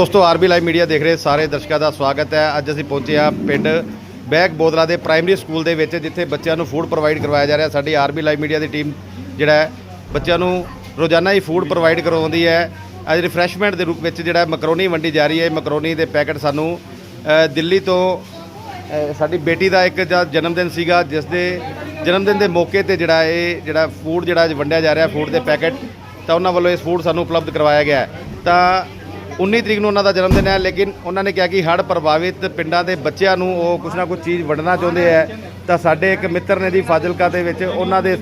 ਦੋਸਤੋ, RB live media ਦੇਖ ਰਹੇ ਸਾਰੇ ਦਰਸ਼ਕਾਂ ਦਾ ਸਵਾਗਤ ਹੈ। ਅੱਜ ਅਸੀਂ ਪਹੁੰਚੇ ਹਾਂ ਪਿੰਡ ਬੈਕ ਬੋਦਲਾ ਦੇ ਪ੍ਰਾਇਮਰੀ ਸਕੂਲ ਦੇ ਵਿੱਚ, ਜਿੱਥੇ ਬੱਚਿਆਂ ਨੂੰ ਫੂਡ ਪ੍ਰੋਵਾਈਡ ਕਰਵਾਇਆ ਜਾ ਰਿਹਾ। ਸਾਡੀ ਆਰਬੀ ਲਾਈਵ ਮੀਡੀਆ ਦੀ ਟੀਮ ਜਿਹੜਾ ਬੱਚਿਆਂ ਨੂੰ ਰੋਜ਼ਾਨਾ ਹੀ ਫੂਡ ਪ੍ਰੋਵਾਈਡ ਕਰਵਾਉਂਦੀ ਹੈ। ਅੱਜ ਰਿਫਰੈਸ਼ਮੈਂਟ ਦੇ ਰੂਪ ਵਿੱਚ ਜਿਹੜਾ ਮਕਰੋਨੀ ਵੰਡੀ ਜਾ ਰਹੀ ਹੈ। ਮਕਰੋਨੀ ਦੇ ਪੈਕਟ ਸਾਨੂੰ ਦਿੱਲੀ ਤੋਂ ਸਾਡੀ ਬੇਟੀ ਦਾ ਇੱਕ ਜਦ ਜਨਮ ਦਿਨ ਸੀਗਾ, ਜਿਸ ਦੇ ਜਨਮ ਦਿਨ ਦੇ ਮੌਕੇ ਤੇ ਜਿਹੜਾ ਇਹ ਜਿਹੜਾ ਫੂਡ ਜਿਹੜਾ ਵੰਡਿਆ ਜਾ ਰਿਹਾ ਫੂਡ ਦੇ ਪੈਕੇਟ, ਤਾਂ ਉਹਨਾਂ ਵੱਲੋਂ ਇਸ ਫੂਡ ਸਾਨੂੰ ਉਪਲਬਧ ਕਰਵਾਇਆ ਗਿਆ ਤਾਂ 19 ਤਰੀਕ ਨੂੰ ਉਹਨਾਂ ਦਾ ਜਨਮ ਦਿਨ ਹੈ, ਲੇਕਿਨ ਉਹਨਾਂ ਨੇ ਕਿਹਾ ਕਿ ਹੜ੍ਹ ਪ੍ਰਭਾਵਿਤ ਪਿੰਡਾਂ ਦੇ ਬੱਚਿਆਂ ਨੂੰ ਉਹ ਕੁਝ ਨਾ ਕੁਝ ਚੀਜ਼ ਵੰਡਣਾ ਚਾਹੁੰਦੇ ਹੈ। ਤਾਂ ਸਾਡੇ ਇੱਕ ਮਿੱਤਰ ਨੇ ਜੀ ਫਾਜ਼ਿਲਕਾ ਦੇ ਵਿੱਚ ਉਹਨਾਂ ਦੇ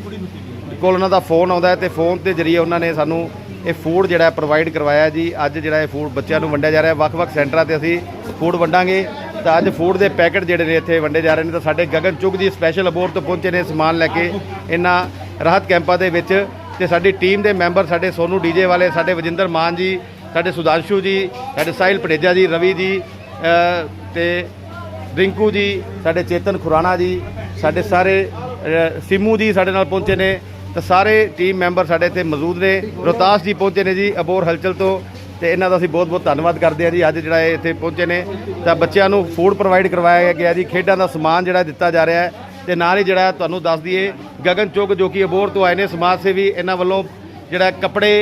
ਕੋਲ ਉਹਨਾਂ ਦਾ ਫੋਨ ਆਉਂਦਾ ਹੈ ਤੇ ਫੋਨ ਦੇ ਜ਼ਰੀਏ ਉਹਨਾਂ ਨੇ ਸਾਨੂੰ ਇਹ ਫੂਡ ਜਿਹੜਾ ਪ੍ਰੋਵਾਈਡ ਕਰਵਾਇਆ ਜੀ। ਅੱਜ ਜਿਹੜਾ ਇਹ ਫੂਡ ਬੱਚਿਆਂ ਨੂੰ ਵੰਡਿਆ ਜਾ ਰਿਹਾ, ਵੱਖ-ਵੱਖ ਸੈਂਟਰਾਂ ਤੇ ਅਸੀਂ ਫੂਡ ਵੰਡਾਂਗੇ। ਤਾਂ ਅੱਜ ਫੂਡ ਦੇ ਪੈਕੇਟ ਜਿਹੜੇ ਨੇ ਇੱਥੇ ਵੰਡੇ ਜਾ ਰਹੇ ਨੇ। ਤਾਂ ਸਾਡੇ ਗਗਨ ਚੁੱਗ ਜੀ ਸਪੈਸ਼ਲ ਅਬੋਰ ਤੋਂ ਪਹੁੰਚੇ ਨੇ ਸਮਾਨ ਲੈ ਕੇ ਇਹਨਾਂ ਰਾਹਤ ਕੈਂਪਾਂ ਦੇ ਵਿੱਚ। ਤੇ ਸਾਡੀ ਟੀਮ ਦੇ ਮੈਂਬਰ ਸਾਡੇ ਸੋਨੂ ਡੀਜੇ ਵਾਲੇ, ਸਾਡੇ ਵਜਿੰਦਰ ਮਾਨ ਜੀ ਸਾਡੇ ਸੁਦਾਂਸ਼ੂ ਜੀ ਸਾਡੇ ਸਾਹਿਲ ਪਟੇਜਾ ਜੀ ਰਵੀ ਜੀ ਅ, ਤੇ ਰਿੰਕੂ ਜੀ ਸਾਡੇ ਚੇਤਨ ਖੁਰਾਣਾ ਜੀ ਸਾਡੇ ਸਾਰੇ ਅ, ਸਿੰਮੂ ਜੀ ਸਾਡੇ ਨਾਲ ਪਹੁੰਚੇ ਨੇ ਤਾਂ ਸਾਰੇ ਟੀਮ ਮੈਂਬਰ ਸਾਡੇ ਇੱਥੇ ਮੌਜੂਦ ਨੇ। ਰੋਤਾਸ ਜੀ ਪਹੁੰਚੇ ਨੇ ਜੀ ਅਬੋਰ ਹਲਚਲ ਤੋਂ ਤੇ ਇਹਨਾਂ ਦਾ ਅਸੀਂ ਬਹੁਤ ਬਹੁਤ ਧੰਨਵਾਦ ਕਰਦੇ ਹਾਂ ਜੀ ਅੱਜ ਜਿਹੜਾ ਇਹ ਇੱਥੇ ਪਹੁੰਚੇ ਨੇ। ਤਾਂ ਬੱਚਿਆਂ ਨੂੰ ਫੂਡ ਪ੍ਰੋਵਾਈਡ ਕਰਵਾਇਆ ਗਿਆ ਜੀ ਖੇਡਾਂ ਦਾ ਸਮਾਨ ਜਿਹੜਾ ਦਿੱਤਾ ਜਾ ਰਿਹਾ ਹੈ। ਤੇ ਨਾਲ ਹੀ ਜਿਹੜਾ ਤੁਹਾਨੂੰ ਦੱਸ ਦਈਏ ਗਗਨ ਚੁੱਗ ਜੋ ਕਿ ਅਬੋਰ ਤੋਂ ਆਏ ਨੇ ਸਮਾਜ ਸੇਵੀ ਇਹਨਾਂ ਵੱਲੋਂ ਜਿਹੜਾ ਕੱਪੜੇ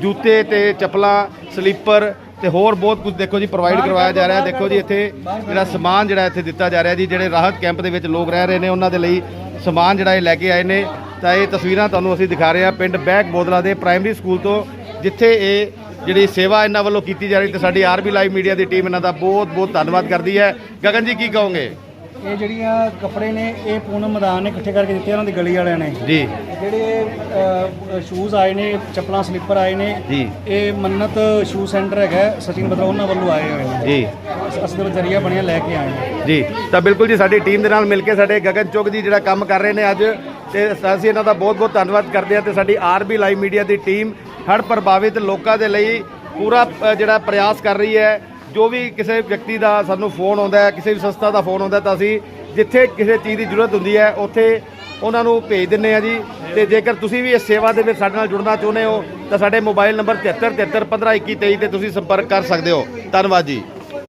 ਜੂਤੇ ਤੇ ਚੱਪਲਾਂ ਸਲੀਪਰ ਤੇ ਹੋਰ ਬਹੁਤ ਕੁਝ ਦੇਖੋ ਜੀ ਪ੍ਰੋਵਾਈਡ ਕਰਵਾਇਆ ਜਾ ਰਿਹਾ ਦੇਖੋ ਜੀ ਇੱਥੇ ਜਿਹੜਾ ਸਮਾਨ ਜਿਹੜਾ ਇੱਥੇ ਦਿੱਤਾ ਜਾ ਰਿਹਾ ਜੀ ਜਿਹੜੇ ਰਾਹਤ ਕੈਂਪ ਦੇ ਵਿੱਚ ਲੋਕ ਰਹਿ ਰਹੇ ਨੇ ਉਹਨਾਂ ਦੇ ਲਈ ਸਮਾਨ ਜਿਹੜਾ ਇਹ ਲੈ ਕੇ ਆਏ ਨੇ ਤਾਂ ਇਹ ਤਸਵੀਰਾਂ ਤੁਹਾਨੂੰ ਅਸੀਂ ਦਿਖਾ ਰਹੇ ਹਾਂ ਪਿੰਡ ਬੈਕ ਬੋਦਲਾ ਦੇ ਪ੍ਰਾਇਮਰੀ ਸਕੂਲ ਤੋਂ ਜਿੱਥੇ ਇਹ ਜਿਹੜੀ ਸੇਵਾ ਇਹਨਾਂ ਵੱਲੋਂ ਕੀਤੀ ਜਾ ਰਹੀ ਤੇ ਸਾਡੀ ਆਰਬੀ ਲਾਈਵ ਮੀਡੀਆ ਦੀ ਟੀਮ ਇਹਨਾਂ ਦਾ ਬਹੁਤ ਬਹੁਤ ਧੰਨਵਾਦ ਕਰਦੀ ਹੈ ਗਗਨ ਜੀ ਕੀ ਕਹੋਗੇ ਇਹ ਜਿਹੜੀਆਂ ਕੱਪੜੇ ਨੇ ਇਹ ਪੂਨਮ ਮੈਦਾਨ ਨੇ ਇਕੱਠੇ ਕਰਕੇ ਦਿੱਤੇ ਉਹਨਾਂ ਦੀ ਗਲੀ ਵਾਲਿਆਂ ਨੇ ਜੀ ਜਿਹੜੇ ਸ਼ੂਜ਼ ਆਏ ਨੇ ਚੱਪਲਾਂ ਸਲੀਪਰ ਆਏ ਨੇ ਜੀ। ਇਹ ਮੰਨਤ ਸ਼ੂ ਸੈਂਟਰ ਹੈਗਾ ਸਚਿਨ ਬਤਰਾ ਉਹਨਾਂ ਵੱਲੋਂ ਆਏ ਹੋਏ ਨੇ। ਜੀ। ਅਸੀਂ ਦੇ ਜਰੀਆ ਬਣਿਆ ਲੈ ਕੇ ਆਏ ਹਾਂ। ਜੀ ਤਾਂ ਬਿਲਕੁਲ ਜੀ ਸਾਡੀ ਟੀਮ ਦੇ ਨਾਲ ਮਿਲ ਕੇ ਸਾਡੇ ਗਗਨ ਚੁੱਗ ਜੀ ਜਿਹੜਾ ਕੰਮ ਕਰ ਰਹੇ ਨੇ ਅੱਜ ਤੇ ਅਸੀਂ ਇਹਨਾਂ ਦਾ ਬਹੁਤ ਬਹੁਤ ਧੰਨਵਾਦ ਕਰਦੇ ਹਾਂ ਤੇ ਸਾਡੀ ਆਰਬੀ ਲਾਈਵ ਮੀਡੀਆ ਦੀ ਟੀਮ ਹੜ੍ਹ ਪ੍ਰਭਾਵਿਤ ਲੋਕਾਂ ਦੇ ਲਈ ਪੂਰਾ ਜਿਹੜਾ ਪ੍ਰਯਾਸ ਕਰ ਰਹੀ ਹੈ। ਜੋ ਵੀ ਕਿਸੇ ਵਿਅਕਤੀ ਦਾ ਸਾਨੂੰ ਫੋਨ ਆਉਂਦਾ ਹੈ ਕਿਸੇ ਵੀ ਸੰਸਥਾ ਦਾ ਫੋਨ ਆਉਂਦਾ ਤਾਂ ਅਸੀਂ ਜਿੱਥੇ ਕਿਸੇ ਚੀਜ਼ ਦੀ ਜ਼ਰੂਰਤ ਹੁੰਦੀ ਹੈ ਉੱਥੇ ਉਹਨਾਂ ਨੂੰ ਭੇਜ ਦਿੰਨੇ ਆ ਜੀ। ਤੇ ਜੇਕਰ ਤੁਸੀਂ ਵੀ ਇਸ ਸੇਵਾ ਦੇ ਵਿੱਚ ਸਾਡੇ ਨਾਲ ਜੁੜਨਾ ਚਾਹੁੰਦੇ ਹੋ, ਤਾਂ ਸਾਡੇ ਮੋਬਾਈਲ ਨੰਬਰ 73 73 15 21 23 ਤੇ ਤੁਸੀਂ ਸੰਪਰਕ ਕਰ ਸਕਦੇ ਹੋ। ਧੰਨਵਾਦ ਜੀ।